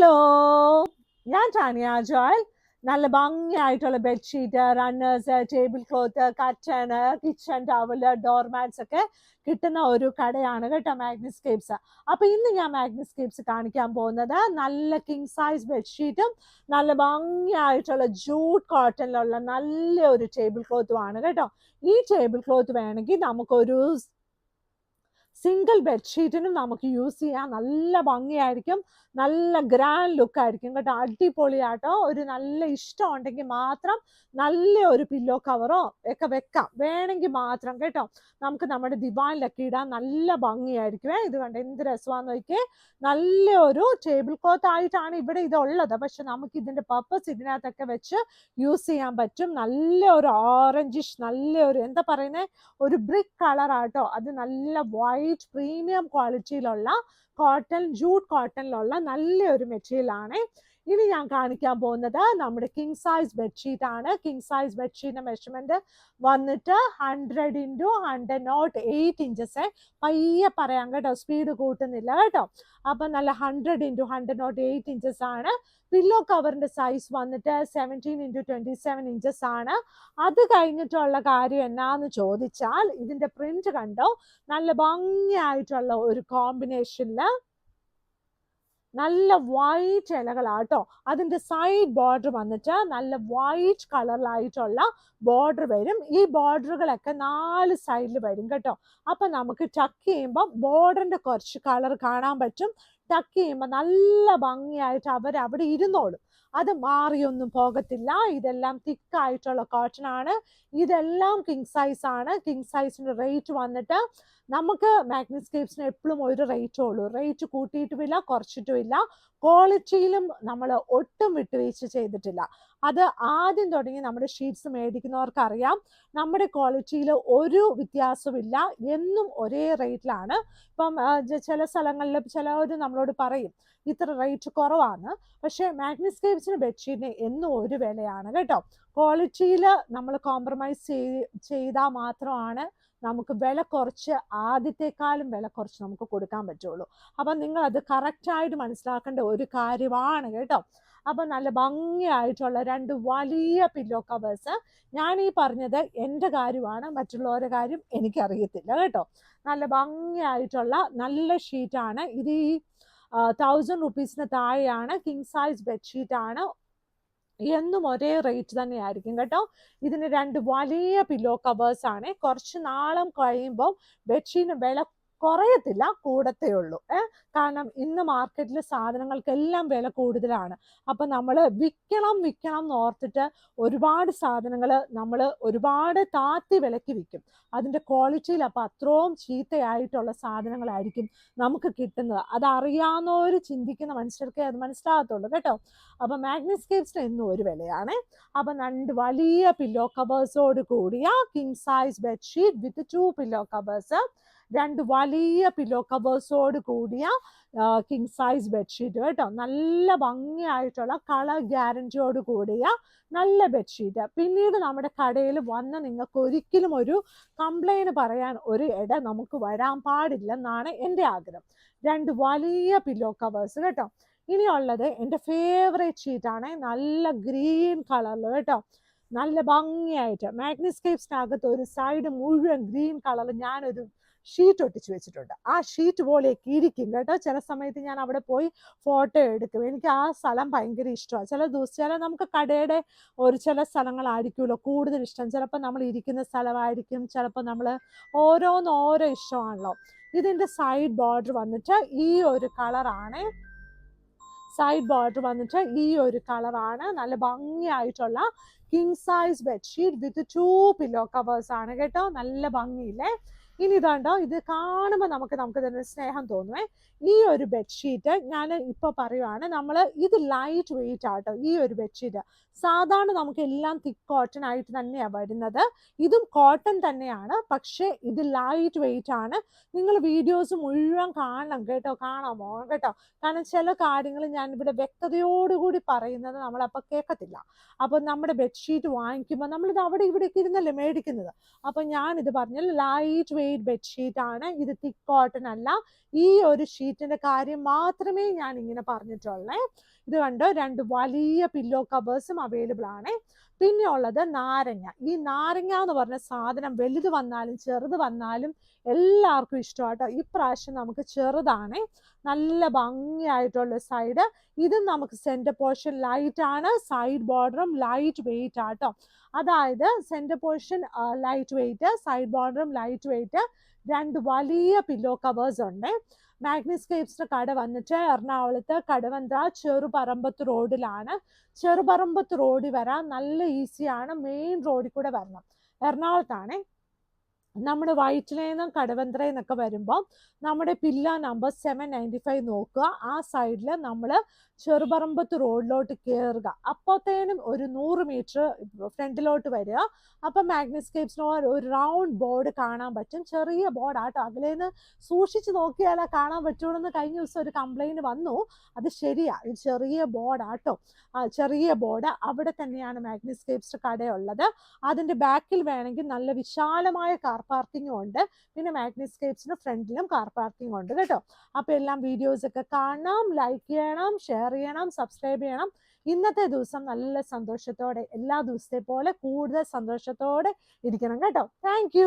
Hello. ഞാൻ Tanya Joel നല്ല ഭംഗിയായിട്ടുള്ള bedsheet runners table cloth kitchen kitchen towel doormats ഒക്കെ കിട്ടുന്ന ഒരു കടയാണ് കേട്ടോ മാഗ്നിസ്കേപ്സ് അപ്പൊ ഇന്ന് ഞാൻ മാഗ്നിസ്കേപ്സ് കാണിക്കാൻ പോകുന്നത് നല്ല കിങ് സൈസ് ബെഡ്ഷീറ്റും നല്ല ഭംഗിയായിട്ടുള്ള ജൂട്ട് കോട്ടണിലുള്ള നല്ല ഒരു ടേബിൾ ക്ലോത്തും ആണ് കേട്ടോ. ഈ ടേബിൾ ക്ലോത്ത് വേണമെങ്കിൽ നമുക്കൊരു സിംഗിൾ ബെഡ്ഷീറ്റിനും നമുക്ക് യൂസ് ചെയ്യാം. നല്ല ഭംഗിയായിരിക്കും. നല്ല ഗ്രാൻഡ് ലുക്ക് ആയിരിക്കും കേട്ടോ. അടിപൊളിയാട്ടോ. ഒരു നല്ല ഇഷ്ടം ഉണ്ടെങ്കിൽ മാത്രം നല്ല ഒരു പില്ലോ കവറോ ഒക്കെ വെക്കാം. വേണമെങ്കിൽ മാത്രം കേട്ടോ. നമുക്ക് നമ്മുടെ ദിവാനിലൊക്കെ ഇടാൻ നല്ല ഭംഗിയായിരിക്കും ഇത് കണ്ട? എന്ത് രസമാന്ന് നോക്കിയേ. നല്ല ഒരു ടേബിൾ ക്ലോത്ത് ആയിട്ടാണ് ഇവിടെ ഇതുള്ളത് പക്ഷെ നമുക്ക് ഇതിന്റെ പർപ്പസ് ഇതിനകത്തൊക്കെ വെച്ച് യൂസ് ചെയ്യാൻ പറ്റും. നല്ല ഒരു ഓറഞ്ചിഷ് നല്ല ഒരു എന്താ പറയുന്നത് ഒരു ബ്രിക്ക് കളർ ആട്ടോ. അത് നല്ല വൈറ്റ് പ്രീമിയം ക്വാളിറ്റിയിലുള്ള കോട്ടൺ ജൂട്ട് കോട്ടണിലുള്ള നല്ല ഒരു മെറ്റീരിയൽ ആണ്. ഇനി ഞാൻ കാണിക്കാൻ പോകുന്നത് നമ്മുടെ കിങ് സൈസ് ബെഡ്ഷീറ്റ് ആണ്. കിങ് സൈസ് ബെഡ്ഷീറ്റിന്റെ മെഷർമെന്റ് വന്നിട്ട് hundred into hundred nought eight inches പയ്യെ പറയാം കേട്ടോ സ്പീഡ് കൂട്ടുന്നില്ല കേട്ടോ. അപ്പൊ നല്ല hundred into hundred nought eight inches ആണ്. പില്ലോ കവറിന്റെ സൈസ് വന്നിട്ട് seventeen into twenty seven inches ആണ്. അത് കഴിഞ്ഞിട്ടുള്ള കാര്യം എന്നാന്ന് ചോദിച്ചാൽ ഇതിന്റെ പ്രിന്റ് കണ്ടോ? നല്ല ഭംഗിയായിട്ടുള്ള ഒരു കോമ്പിനേഷനിൽ നല്ല വൈറ്റ് ഇലകളാട്ടോ. അതിന്റെ സൈഡ് ബോർഡർ വന്നിട്ട് നല്ല വൈറ്റ് കളറിലായിട്ടുള്ള ബോർഡർ വരും. ഈ ബോർഡറുകളൊക്കെ നാല് സൈഡിൽ വരും കേട്ടോ. അപ്പൊ നമുക്ക് ടക്ക് ചെയ്യുമ്പോൾ ബോർഡറിന്റെ കുറച്ച് കളർ കാണാൻ പറ്റും. ടക്ക് ചെയ്യുമ്പോൾ നല്ല ഭംഗിയായിട്ട് അവർ അവിടെ ഇരുന്നോളും. അത് മാറിയൊന്നും പോകത്തില്ല. ഇതെല്ലാം തിക്കായിട്ടുള്ള കോട്ടൺ ആണ്. ഇതെല്ലാം കിങ് സൈസ് ആണ്. കിങ് സൈസിന്റെ റേറ്റ് വന്നിട്ട് നമുക്ക് മാഗ്നിസ്കേപ്സിന് എപ്പോഴും ഒരു റേറ്റേ ഉള്ളൂ. റേറ്റ് കൂട്ടിയിട്ടുമില്ല കുറച്ചിട്ടുമില്ല. ക്വാളിറ്റിയിലും നമ്മൾ ഒട്ടും വിട്ടുവീഴ്ച ചെയ്തിട്ടില്ല. അത് ആദ്യം തുടങ്ങി നമ്മുടെ ഷീറ്റ്സ് മേടിക്കുന്നവർക്കറിയാം. നമ്മുടെ ക്വാളിറ്റിയിൽ ഒരു വ്യത്യാസമില്ല എന്നും ഒരേ റേറ്റിലാണ് ഇപ്പം ചില സ്ഥലങ്ങളിൽ ചിലവർ നമ്മളോട് പറയും ഇത്ര റേറ്റ് കുറവാണ്. പക്ഷേ മാഗ്നിസ്കേപ്സിന് ബെഡ്ഷീറ്റിന് എന്നും ഒരു വിലയാണ് കേട്ടോ. ക്വാളിറ്റിയിൽ നമ്മൾ കോംപ്രമൈസ് ചെയ് ചെയ്താൽ മാത്രമാണ് നമുക്ക് വില കുറച്ച് ആദ്യത്തെക്കാളും വില കുറച്ച് നമുക്ക് കൊടുക്കാൻ പറ്റുള്ളൂ. അപ്പം നിങ്ങൾ അത് കറക്റ്റായിട്ട് മനസ്സിലാക്കേണ്ട ഒരു കാര്യമാണ് കേട്ടോ. അപ്പം നല്ല ഭംഗിയായിട്ടുള്ള രണ്ട് വലിയ പില്ലോ കവേഴ്സ് ഞാൻ ഈ പറഞ്ഞത് എന്റെ കാര്യമാണ് മറ്റുള്ളവരുടെ കാര്യം എനിക്കറിയത്തില്ല കേട്ടോ. നല്ല ഭംഗിയായിട്ടുള്ള നല്ല ഷീറ്റാണ് ഇത് ഈ തൗസൻഡ് റുപ്പീസിന് താഴെയാണ് കിങ് സൈസ് ബെഡ്ഷീറ്റാണ് എന്നും ഒരേ റേറ്റ് തന്നെ ആയിരിക്കും കേട്ടോ. ഇതിന് രണ്ട് വലിയ പില്ലോ കവേഴ്സ് ആണ്. കുറച്ച് നാളും കഴിയുമ്പോൾ ബെഡ്ഷീറ്റിന് വില കുറയത്തില്ല കൂടത്തേ ഉള്ളൂ. ഏഹ് കാരണം ഇന്ന് മാർക്കറ്റിൽ സാധനങ്ങൾക്കെല്ലാം വില കൂടുതലാണ്. അപ്പം നമ്മൾ വിൽക്കണം വിൽക്കണം എന്ന് ഓർത്തിട്ട് ഒരുപാട് സാധനങ്ങൾ നമ്മൾ ഒരുപാട് താത്തി വിലക്ക് വിൽക്കും. അതിന്റെ ക്വാളിറ്റിയിൽ അപ്പം അത്രയും ചീത്തയായിട്ടുള്ള സാധനങ്ങളായിരിക്കും നമുക്ക് കിട്ടുന്നത്. അത് ഒരു ചിന്തിക്കുന്ന മനുഷ്യർക്കേ അത് മനസ്സിലാകത്തുള്ളൂ കേട്ടോ. അപ്പം മാഗ്നസ്കേപ്സിന് എന്നും ഒരു വിലയാണ്. അപ്പം രണ്ട് വലിയ പില്ലോ കവേഴ്സോട് കൂടിയ king size bedsheet with two pillow covers രണ്ട് വലിയ പില്ലോ കവേഴ്സോട് കൂടിയ കിങ് സൈസ് ബെഡ്ഷീറ്റ് കേട്ടോ. നല്ല ഭംഗിയായിട്ടുള്ള കളർ ഗ്യാരണ്ടിയോട് കൂടിയ നല്ല ബെഡ്ഷീറ്റ് പിന്നീട് നമ്മുടെ കടയിൽ വന്ന് നിങ്ങൾക്ക് ഒരിക്കലും ഒരു കംപ്ലൈന്റ് പറയാൻ ഒരു ഇട നമുക്ക് വരാൻ പാടില്ലെന്നാണ് എന്റെ ആഗ്രഹം. രണ്ട് വലിയ പില്ലോ കവേഴ്സ് കേട്ടോ. ഇനിയുള്ളത് എന്റെ ഫേവറേറ്റ് ഷീറ്റാണ് നല്ല ഗ്രീൻ കളറിൽ കേട്ടോ. നല്ല ഭംഗിയായിട്ട്. മാഗ്നിസ്കേപ്സിനകത്ത് ഒരു സൈഡ് മുഴുവൻ ഗ്രീൻ കളർ ഞാനൊരു ഷീറ്റ് ഒട്ടിച്ചു വെച്ചിട്ടുണ്ട്. ആ ഷീറ്റ് പോലെ ഇരിക്കും കേട്ടോ. ചില സമയത്ത് ഞാൻ അവിടെ പോയി ഫോട്ടോ എടുക്കും. എനിക്ക് ആ സ്ഥലം ഭയങ്കര ഇഷ്ടമാണ്. ചില ദിവസം ചില നമുക്ക് കടയുടെ ഒരു ചില സ്ഥലങ്ങളായിരിക്കുമല്ലോ കൂടുതൽ ഇഷ്ടം. ചിലപ്പോൾ നമ്മൾ ഇരിക്കുന്ന സ്ഥലമായിരിക്കും. ചിലപ്പോൾ നമ്മൾ ഓരോന്ന് ഓരോ ഇഷ്ടമാണല്ലോ. ഇതിന്റെ സൈഡ് ബോർഡർ വന്നിട്ട് ഈ ഒരു കളറാണ് സൈഡ് ബോർഡർ വന്നിട്ട് ഈ ഒരു കളറാണ് നല്ല ഭംഗിയായിട്ടുള്ള king size bedsheet with two pillow covers ആണ് കേട്ടോ. നല്ല ഭംഗിയില്ലേ? ഇനി ഇതാണ്ടോ ഇത് കാണുമ്പോൾ നമുക്ക് നമുക്ക് തന്നെ സ്നേഹം തോന്നുവേ. ഈ ഒരു ബെഡ്ഷീറ്റ് ഞാൻ ഇപ്പോൾ പറയുവാണ് നമ്മൾ ഇത് ലൈറ്റ് വെയിറ്റ് ആട്ടോ ഈ ഒരു ബെഡ്ഷീറ്റ് സാധാരണ നമുക്ക് എല്ലാം തിക്ക് കോട്ടൺ ആയിട്ട് തന്നെയാണ് വരുന്നത്. ഇതും കോട്ടൺ തന്നെയാണ് പക്ഷേ ഇത് ലൈറ്റ് വെയിറ്റ് ആണ്. നിങ്ങൾ വീഡിയോസ് മുഴുവൻ കാണണം കേട്ടോ കാണാമോ കേട്ടോ? കാരണം ചില കാര്യങ്ങൾ ഞാൻ ഇവിടെ വ്യക്തതയോടുകൂടി പറയുന്നത് നമ്മളപ്പോൾ കേൾക്കത്തില്ല. അപ്പോൾ നമ്മുടെ ബെഡ്ഷീറ്റ് വാങ്ങിക്കുമ്പോൾ നമ്മളിത് അവിടെ ഇവിടേക്ക് ഇരുന്നല്ലേ മേടിക്കുന്നത്. അപ്പോൾ ഞാനിത് പറഞ്ഞാൽ ലൈറ്റ് വെയിറ്റ് വെയ്റ്റ് ബെഡ്ഷീറ്റ് ആണ് ഇത് തിക്ക് കോട്ടൺ അല്ല. ഈ ഒരു ഷീറ്റിന്റെ കാര്യം മാത്രമേ ഞാൻ ഇങ്ങനെ പറഞ്ഞിട്ടുള്ളേ. ഇത് കണ്ടോ? രണ്ട് വലിയ പില്ലോ കവേഴ്സും അവൈലബിൾ ആണ്. പിന്നെ ഉള്ളത് നാരങ്ങ. ഈ നാരങ്ങ എന്ന് പറഞ്ഞ സാധനം വലുത് വന്നാലും ചെറുത് വന്നാലും എല്ലാവർക്കും ഇഷ്ടമാട്ടോ. ഇപ്രാവശ്യം നമുക്ക് ചെറുതാണ്. നല്ല ഭംഗിയായിട്ടുള്ള സൈഡ്. ഇതും നമുക്ക് സെന്റർ പോർഷൻ ലൈറ്റ് ആണ്. സൈഡ് ബോർഡറും ലൈറ്റ് വെയിറ്റ് ആട്ടോ. അതായത് centre portion light weight side ബോർഡറും light weight രണ്ട് വലിയ പില്ലോ കവേഴ്സ് ഉണ്ട്. മാഗ്നിസ്കേപ്സിന്റെ കട വന്നിട്ട് എറണാകുളത്ത് കടവന്ത്ര ചെറുപറമ്പത്ത് റോഡിലാണ്. ചെറുപറമ്പത്ത് റോഡിൽ വരാൻ നല്ല ഈസിയാണ് മെയിൻ റോഡിൽ കൂടെ വരണം. എറണാകുളത്താണ്. നമ്മുടെ വയറ്റിലേന്നും കടവന്ത്രയിൽ നിന്നൊക്കെ വരുമ്പോൾ നമ്മുടെ pillar number seven ninety five നോക്കുക. ആ സൈഡിൽ നമ്മൾ ചെറുപറമ്പത്ത് റോഡിലോട്ട് കയറുക അപ്പോഴത്തേനും ഒരു നൂറ് മീറ്റർ ഫ്രണ്ടിലോട്ട് വരിക. അപ്പം മാഗ്നസ്കേപ്സിന് ഒരു റൗണ്ട് ബോർഡ് കാണാൻ പറ്റും. ചെറിയ ബോർഡാട്ടോ അകലേന്ന് സൂക്ഷിച്ച് നോക്കിയാലേ കാണാൻ പറ്റുള്ളൂ എന്ന് കഴിഞ്ഞ ദിവസം ഒരു കംപ്ലൈന്റ് വന്നു. അത് ശരിയാ. ഇത് ചെറിയ ബോർഡാട്ടോ ചെറിയ ബോർഡ് അവിടെ തന്നെയാണ് മാഗ്നസ്കേപ്സ് കടയുള്ളത്. അതിന്റെ ബാക്കിൽ വേണമെങ്കിൽ നല്ല വിശാലമായ കാർ പാർക്കിങ്ങും ഉണ്ട്. പിന്നെ മാഗ്നസ്കേപ്സിന് ഫ്രണ്ടിലും കാർ പാർക്കിംഗ് ഉണ്ട് കേട്ടോ. അപ്പോൾ എല്ലാം വീഡിയോസ് ഒക്കെ കാണണം ലൈക്ക് ചെയ്യണം ഷെയർ ചെയ്യണം സബ്സ്ക്രൈബ് ചെയ്യണം. ഇന്നത്തെ ദിവസം നല്ല സന്തോഷത്തോടെ എല്ലാ ദിവസത്തെ പോലെ കൂടുതൽ സന്തോഷത്തോടെ ഇരിക്കണം കേട്ടോ. താങ്ക്